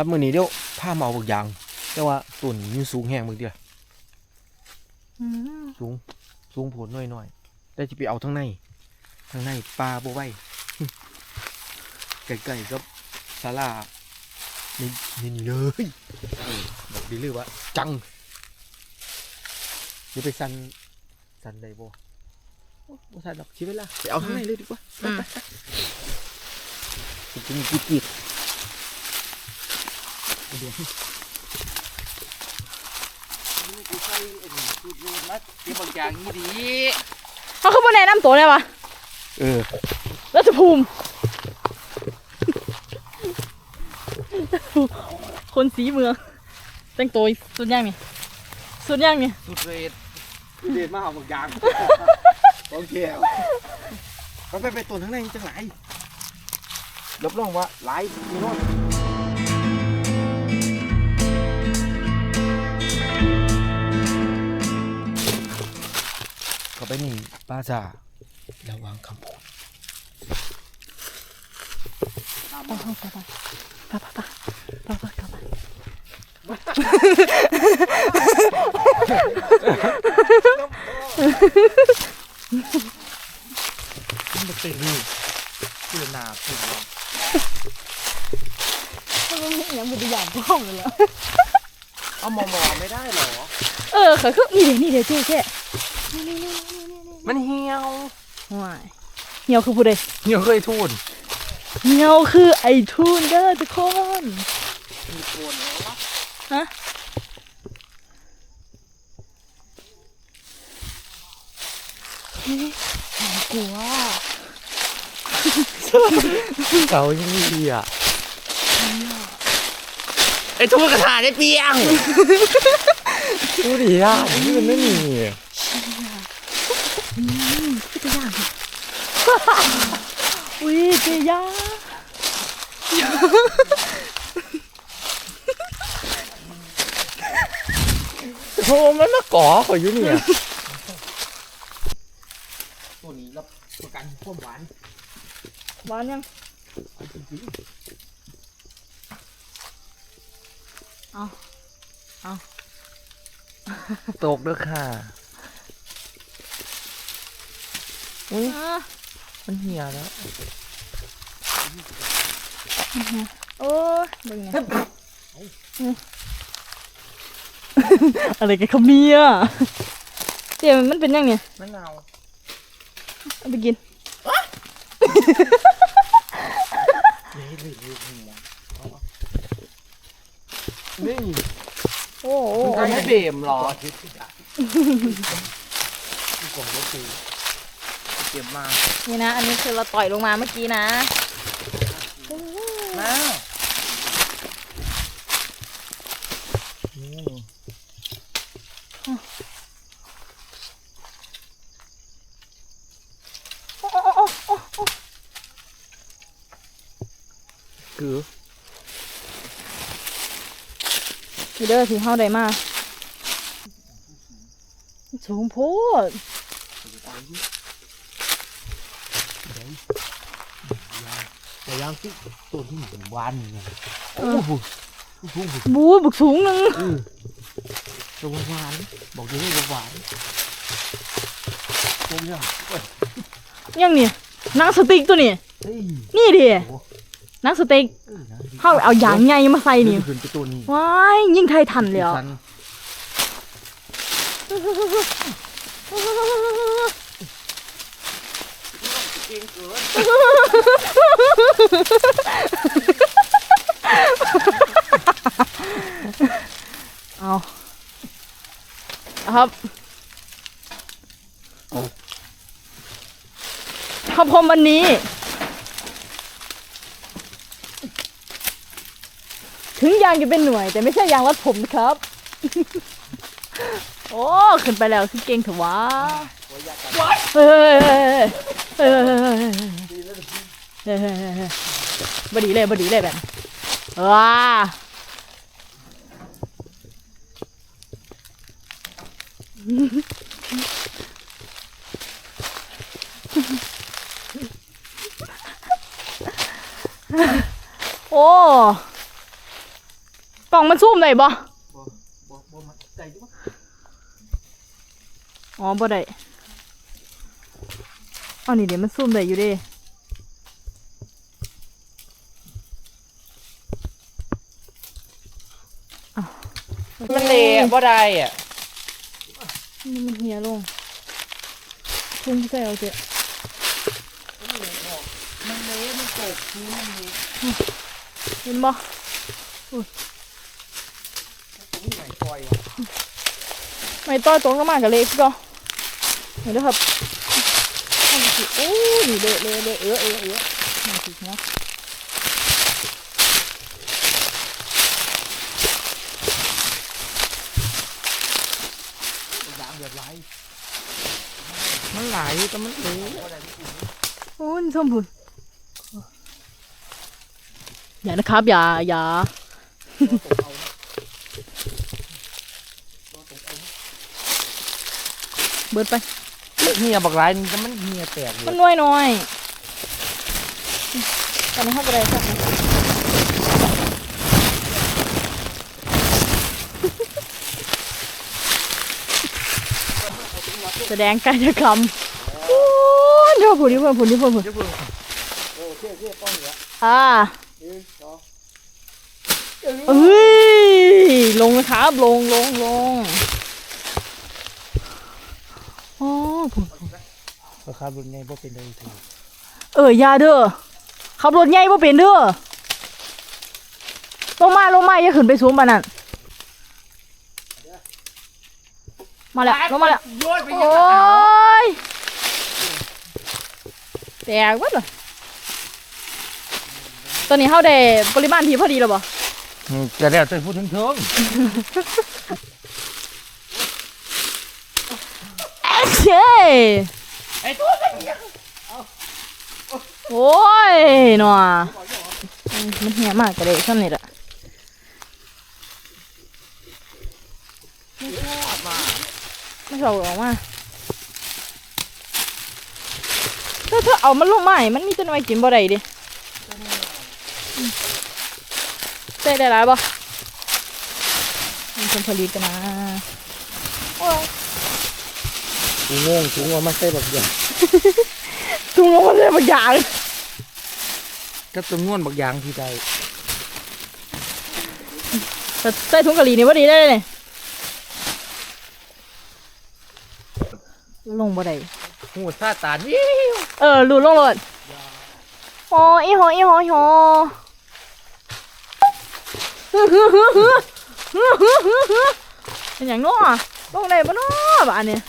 ครับมื้อนี้เดี๋ยวพามาเอาบักยาง แต่ว่าต้นมันสูงแฮงมึงเดียวอืมสูงสูงโผลหน่อยๆแต่สิไปเอาทางในทางในปลาบ่ไหวใกล้ๆกับศาลานี่นี่นี่เลยบอกดีเลยว่าจังเดี๋ยวไปสันสันได้บ่โอ้บ่สันดอกชีวิตละไปเอาทางในเลยดีกว่าอืมจริงๆกิ๊กๆ เดี๋ยวกูใส่ไอ้นี่สูตรเรียนมาเก็บบางอย่างนี่ดีเขาคือมาแนะนำตัวเลยวะเออรัชภูมิ คนสีเมืองแต่งตัวสุดย่างนี่สุดย่างนี่สูตรเรียนเรียนมาเอาบางอย่างโอเคเขาไปไปตัวทั้างในจังไรรับรองว่าหลายมีโน่น ไปนี่ป้าจ๋าระวังคำพูดป้าเป้าไปป้าป้าป้าป้าป้าเข้าไปมันเป็นนี่คืาหนาคือารอยังาม่ได้อยากพ่อาลยาหราเอามามอาม่าด้าหราเอาเขาก็นี่เดี๋ยวนี่เดี๋ยวเจ๊แค่ เหี่ยวคือผู้ใดเหี่ยวเคยทูนเหี่ยวคือไอ้ทูนเด้อทุกคนมีโกนแล้ววะฮะเฮ้ยน่ากลัวเขายังไม่ดีอะไอ้ทุ่งกระถาได้เปียงดูดิอะนี่มันไม่มีพี่เจะย่าง อุ้ยเจะย่างโอ้มันมาก่อขอยอยู่เนี่ยตัวนี้รับประกันความหวานหวานยังเอาเอาตกด้วยค่ะอุ้ยอะ มันเหี่ยแล้วโอ้ยมึงไงอะไรกันครับเนี่ยเดี๋ยวมันเป็นยังไงมะนาวเอาไปกินนี่โอ้โหมันไม่เบมหรอ เก็บมานี่นะ อันนี้คือเราต่อยลงมาเมื่อกี้นะน้าคือนี่เด้อที่เฮาได้มาสูงโพด แต่ยังที่ตัวที่หนึ่งวานนี่ไงเออบูบุกสูงหนึงตัวหวานบอกเลยว่าหวานตัวเนี่ยยังนี่หนังสติ๊กตัวนี้เฮ้ยนี่ดิหนังสติ๊กเออนะเฮาเอาอย่างไงมาใส่นี่ขึ้นไปตัวนี้ว้ายยิ่งไทยทันเลยอะสันเก่งเกินเอาครับครับผมวันนี้ ถึงยางจะเป็นหน่วย แต่ไม่ใช่ยางรัดผมนะครับ โอ้ ขึ้นไปแล้วคือเก่งถอวะเฮ้ยบดีเลยบดีเลยแบบว้าโอ้กล่องมันซุ่มได้บ่บ่บ่ใจจุ๊บอ๋อบ่ได้ เอานี่เดี๋ยวมันซูมได้อยู่เด้มันเละบ่ได้อะนี่มันเหี่ยลงทุ่งใส่เอาเถอะมันเละมันตกพื้นมันเละเห็นบ่มีไหนปล่อยไม่ต้อยตรงก็มากกับเล็กก็เห็นแล้วครับ เอาสิโอ้นี่เละเละเละเออเออเออมาสิเนาะยางดือดไหลมันไหลแต่มันเละโอ้ยส้มผุนอย่านะครับ อย่าอย่าเบิดไป เหี่ยบักไหลนี่แต่มันเหี่ยแตกเลมันน้อยน้อยตอนนี้เข้าไปได้สักแสดงกายกรรมเดี๋ยวผุนนี่เพื่อนผุนนี่เพื่อนผุนเดี๋ยวเพิ่งโอ้เท่เท่ป้องเหรออ่าเอ้ยลงนะครับลงลงลง อ๋อผุนราคารุ่นใหญ่บ่เป็นได้ถึงเอออย่าเด้อขับรถใหญ่บ่เป็นเด้อลงมาลงมาอย่าขึ้นไปสูงปานนั้นมาแล้วลงมาแล้วโยนไปโอ้ยแตกวัดเลยตอนนี้เฮาได้ปริมาณที่พอดีแล้วบ่จะแล้วจะพูดถึงเถิง เอ้ ยไอ้ตัวกันเนี่ยโอ้ยหนอมันเหี่ยมากก็ได้ซ้ำนี่ละไม่ชอบออกมาถ้าเธอเอามันลงมาให้มันมีต้นไม้กินบ่ได้ดิใส่ได้หลายบ่มันเป็นผลิตกันนะ กูงงกูงงมาใส่บักอย่างถุงลงมาเลยบางอย่างกับจำนวนบักอย่างที่ใดแต่ใส่ถุงกะหรี่นี่บ่ดีได้เลยเนี่ยลงบ่ได้หูซาตานวิวเออรูลงรถโอ้อีโหอีโหอีโหฮึฮึฮึฮึฮึฮึฮึฮึเป็นอย่างน้อลงได้ปะน้อบ้านเนี่ย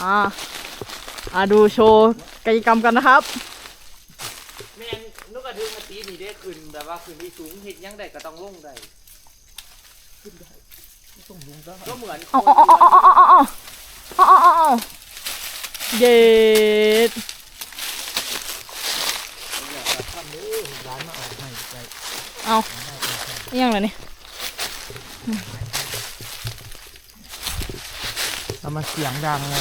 อ่าอ่าดูโชว์กายกรรมกันนะครับ แม่นนกกระทึงมาตีนี่ได้ขึ้นแบบว่าขึ้นที่สูงเฮ็ดหยังได้ก็ต้องลงได้ขึ้นได้ต้องลงได้ก็เหมือนเอาเอาเอาเอาเอาเอาเอาเอาเอาเอาเย็ดร้านมาเอาให้ใจเอาอิหยังไงนี่ เอามาเสียงดังไง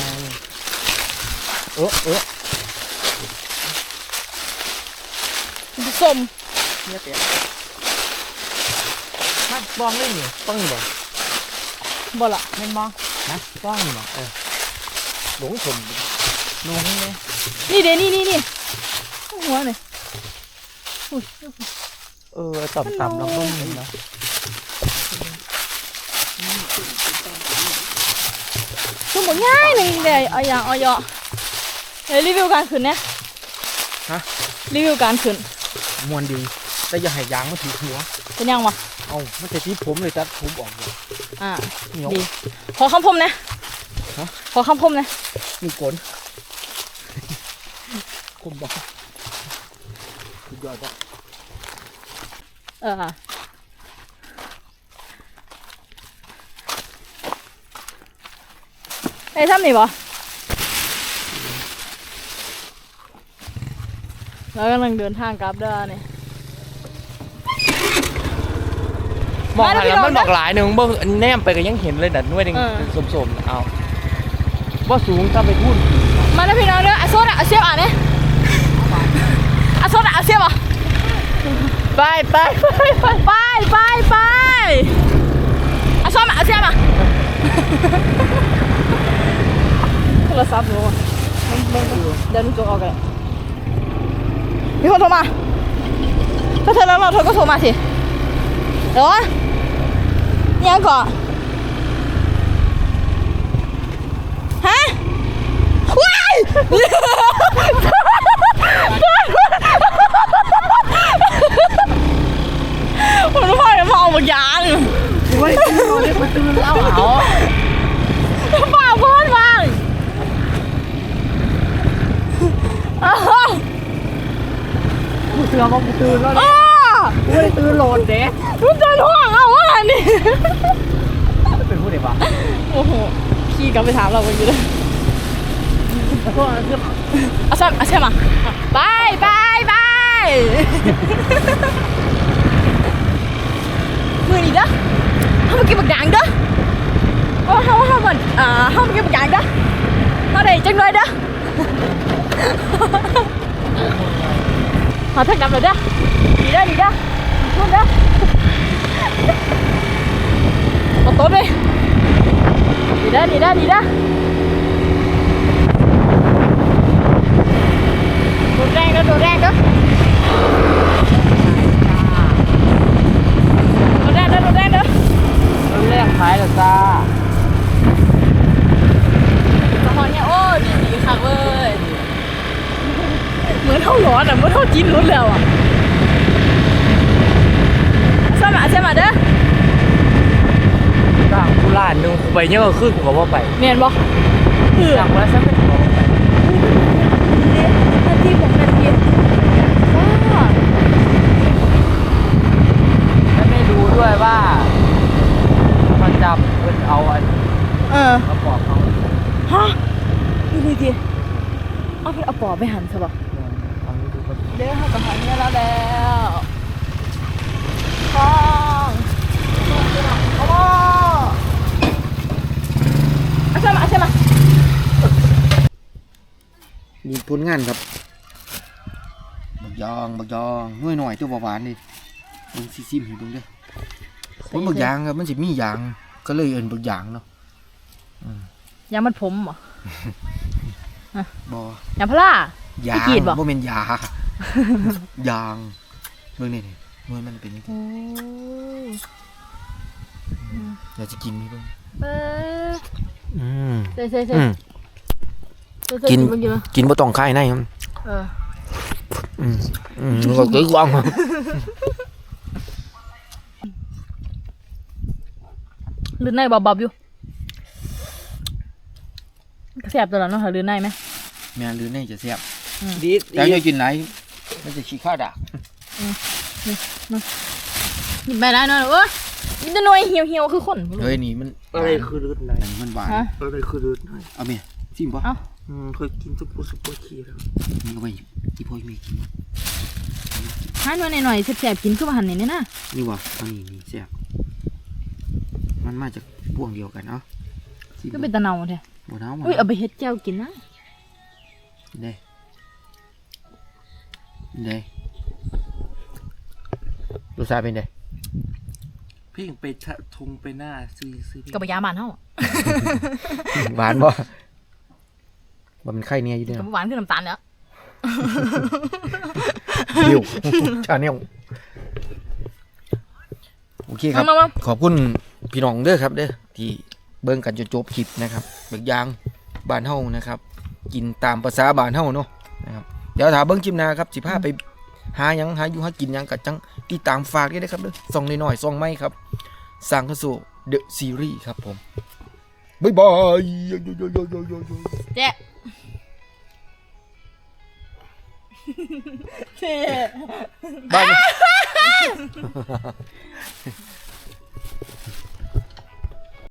เออเออส้มเนี่ยเตะมาบ้องได้นี่ป้องบ่บ่ละแม่นบ่นะป้องบ่เออหลงผมลงเลยนี่เดี๋ยวนี่นี่นี่หัวเนี่ยอุ้ยเออต่ำต่ำแล้วก็มีนะ ส้มบอกง่ายหนึ่งเดี๋ยวเอาอย่างเอาเยอะเดี๋ยวรีวิวการขึ้นเนี่ยฮะ รีวิวการขึ้นมวนดี แต่อย่าให้ยางมันถือหัว เป็นยังวะเอามันจะที่ผมเลยตัดผมออกเลยอ่าเหนียว ดีขอคำพมนะฮะ ขอคำพมนะมีกลนคมบอกสุดยอดปะเออ ไอ้ทำนี่บ่แล้วกำลังเดินทางกลับเด้อเนี่ยมองหันมาแล้วพี่แล้วมันน้องบอกหลายหนึ่งเบิ่งแนมไปก็ยังเห็นเลยน่ะหน่วยหนึงเออ สมๆน่ะเอาว่าสูงถ้าไปทุ่นมาแล้วพี่น้องเด้ออาโซดอะอาเซียบอะเนี่ยอาโซดอะอาเซียบอะไปไปไปไปไปไปไปเอาซ่อมมาเอาเสียมาโทรศัพท์หนูอะมันมันมันเดี๋ยวหนู จกออกกันมีคนโทรมาถ้าเธอแล้วเราเธอก็โทรมาสิเดี๋ยวยังก่อนฮะว้ายมันพ่อจะมองบางอย่าง เฮ้ยตื่นเลยมันตื่นแล้วเอา ป่าพ่นบ้างอ้าว กูเสือมากูตื่นแล้วอ้ากูไม่ได้ตื่นโหลดเด็กมันจะห่วงเอาว่านี่เป็นผู้เด็กปะโอ้โหขี่กลับไปถามเราเมื่อกี้เลยพวกนั้นคือเอาใช่เอาใช่มาไปไปไปมือนี่เด้อเขามากินบักด่างเด้อเอาเขาเขาเหมือนอ่าเขามากินบักด่างเด้อมาได้จังเลยเด้อ เอาทักดำเลยเด้อดีเด้อดีเด้อทุ่นเด้อเอาโต๊ะไปดีเด้อดีเด้อดีเด้อ โดดแรงเด้อโดดแรงเด้อโดดแรงเด้อโดดแรงเด้อ รถแรกขายแล้วจ้า สะพอนเนี่ยโอ้ดีดีค่ะเว้ยเหมือนเท่าร้อนอะเหมือนเท่าจีนรุนแล้วอะสมาใช่มาเด้อ จ้างกู ล้านหนึงกูไปเยอะขึ้นกูก็ว่าไปเมียนบ่เหือจ้างกูแล้วสักเป็นกูก็ว่าไปนาทีผมนาทีว้าแล้วไม่รู้ด้วยว่ามันจับเพิ่นเอาอันเออกระบอกเขาฮะนี่ดีดีเอาไปเอาปอบไปหันซะบ่ เอานี่ดูมัน เด้อเขากับหันเนี่ยแล้วแล้วทองโอ้อาใช่มาอาใช่มา นี่ ผลงานครับบักยองบักยองหน่วยหน่อยตัวหวานๆนี่เบิ่งซิซิมให้เบิ่งเด้อผลบักยางครับมันสิมียาง ก็เลยเอิ้นบักยางเนาะยางมันผมเหรอบ่ยางพารายางไปกรีดบ่บ่แม่นยายางเบิ่งนี่นี่หน่วยมันเป็นจังซี่โอ้อยากจะกินนี่เบิ่งเอออืมเซ่เซ่เซ่อืมเซ่เซ่ กินเมื่อกี้นะกินบ่ต้องคายในครับเอออืมอืมก็กึกวางครับลื่นในบอบๆอยู่แสบตัวแล้วเนาะค่ะลื่นในไหมแม่นหรือในจะแซ่บดีดแต่อย่ากินไหนมันจะขี้ข้าดักหยิบไปได้เนาะเออมันจะหน่วยเหี่ยวเหี่ยวๆคือคนเฮ้ยนี่มันอะไรคือรืดไหนอันนี้มันหวานฮะอะไรคือรืดไหนเอาแม่ซิมบ่เอาอืมเคยกินซุปเปอร์ซุปเปอร์คีแล้วนี่เอาไว้ที่พ่อแม่กินหาหน่วยหน่อยๆแสบๆกินคือมาหันนี่นะนี่ว่ะอันนี้นี่แซ่บมันมาจากพวงเดียวกันเนาะซิมก็เป็นตะเนาแท้บ่น้าวอุ้ยเอาไปเฮ็ดแจ่วกินนะเด้เด้รสชาติเป็นไงพี่ยังไปทะทงไปหน้าซื้อซื้อกับยาบ้านเฮาหวานบ่ บ่มันไข่เนี่ยอยู่เด้อกับหวานคือน้ำตาลแล้วเดี๋ยวชาแนลโอเคครับมามาขอบคุณพี่น้องเด้อครับ เด้อที่เบิ่งกันจนจบคลิปนะครับเบิกยางบ้านเฮานะครับ กินตามภาษาบ้านเฮาเนาะนะครับเดี๋ยวถาเบิ่งคลิปหน้าครับสิพาไปหาหยังหาอยู่หากินหยังกัจังติดตามฝากด้วยนะครับเด้อส่องน้อยๆส่องไม่ครับสร้างเข้าสู่เดอะซีรีส์ครับผมบ๊ายบายแจ๊ะเจ๊ บ้าน